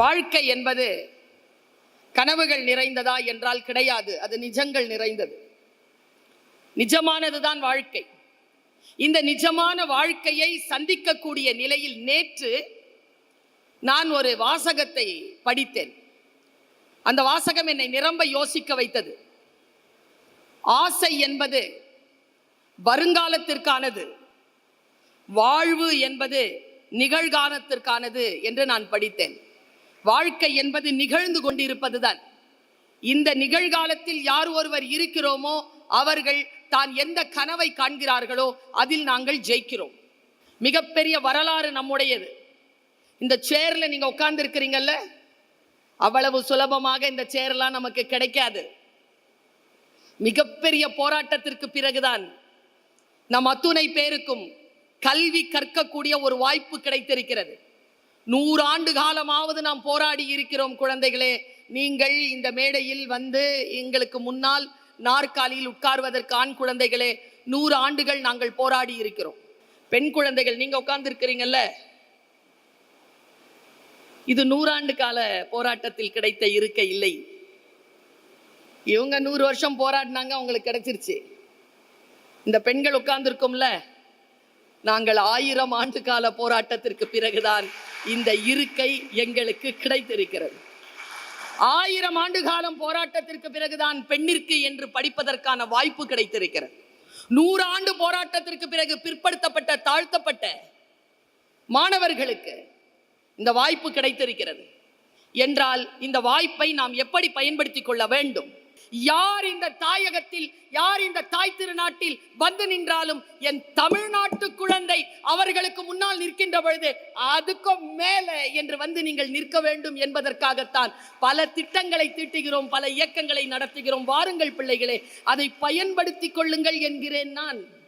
வாழ்க்கை என்பது கனவுகள் நிறைந்ததா என்றால் கிடையாது. அது நிஜங்கள் நிறைந்தது. நிஜமானதுதான் வாழ்க்கை. இந்த நிஜமான வாழ்க்கையை சந்திக்கக்கூடிய நிலையில் நேற்று நான் ஒரு வாசகத்தை படித்தேன். அந்த வாசகம் என்னை நிரம்ப யோசிக்க வைத்தது. ஆசை என்பது வருங்காலத்திற்கானது. வாழ்வு என்பது நிகழ்காலத்திற்கானது என்று நான் படித்தேன். வாழ்க்கை என்பது நிகழ்ந்து கொண்டிருப்பதுதான். இந்த நிகழ்காலத்தில் யார் ஒருவர் இருக்கிறோமோ அவர்கள் தான் எந்த கனவை காண்கிறார்களோ அதில் நாங்கள் ஜெயிக்கிறோம். மிகப்பெரிய வரலாறு நம்முடையது. இந்த சேர்ல நீங்க உட்கார்ந்து இருக்கிறீங்கல்ல அவ்வளவு சுலபமாக இந்த சேர்லாம் நமக்கு கிடைக்காது. மிகப்பெரிய போராட்டத்திற்கு பிறகுதான் நம் அத்துணை பேருக்கும் கல்வி கற்கக்கூடிய ஒரு வாய்ப்பு கிடைத்திருக்கிறது. நூறாண்டு காலமாவது நாம் போராடி இருக்கிறோம் குழந்தைகளே. நீங்கள் இந்த மேடையில் வந்து எங்களுக்கு முன்னால் நாற்காலியில் உட்கார்வதற்கு ஆண் குழந்தைகளே நூறு ஆண்டுகள் நாங்கள் போராடி இருக்கிறோம். பெண் குழந்தைகள் நீங்க உட்கார்ந்து இருக்கிறீங்கல்ல இது நூறாண்டு கால போராட்டத்தில் கிடைத்த இருக்க இல்லை. இவங்க நூறு வருஷம் போராடினாங்க அவங்களுக்கு கிடைச்சிருச்சு. இந்த பெண்கள் உட்கார்ந்துருக்கும்ல? நாங்கள் ஆயிரம் ஆண்டு கால போராட்டத்திற்கு பிறகுதான் இந்த இருக்கை எங்களுக்கு கிடைத்திருக்கிறது. ஆயிரம் ஆண்டு காலம் போராட்டத்திற்கு பிறகுதான் பெண்ணிற்கு என்று படிப்பதற்கான வாய்ப்பு கிடைத்திருக்கிறது. நூறு ஆண்டு போராட்டத்திற்கு பிறகு பிற்படுத்தப்பட்ட தாழ்த்தப்பட்ட மாணவர்களுக்கு இந்த வாய்ப்பு கிடைத்திருக்கிறது. என்றால் இந்த வாய்ப்பை நாம் எப்படி பயன்படுத்திக் கொள்ள வேண்டும்? யார் இந்த தாயகத்தில் யார் இந்த தாய் திருநாட்டில் வந்து நின்றாலும் என் தமிழ்நாட்டு குழந்தை அவர்களுக்கு முன்னால் நிற்கின்ற பொழுது அதுக்கும் மேலே என்று வந்து நீங்கள் நிற்க வேண்டும் என்பதற்காகத்தான் பல திட்டங்களை தீட்டுகிறோம் பல இயக்கங்களை நடத்துகிறோம். வாருங்கள் பிள்ளைகளே அதை பயன்படுத்திக் கொள்ளுங்கள் என்கிறேன் நான்.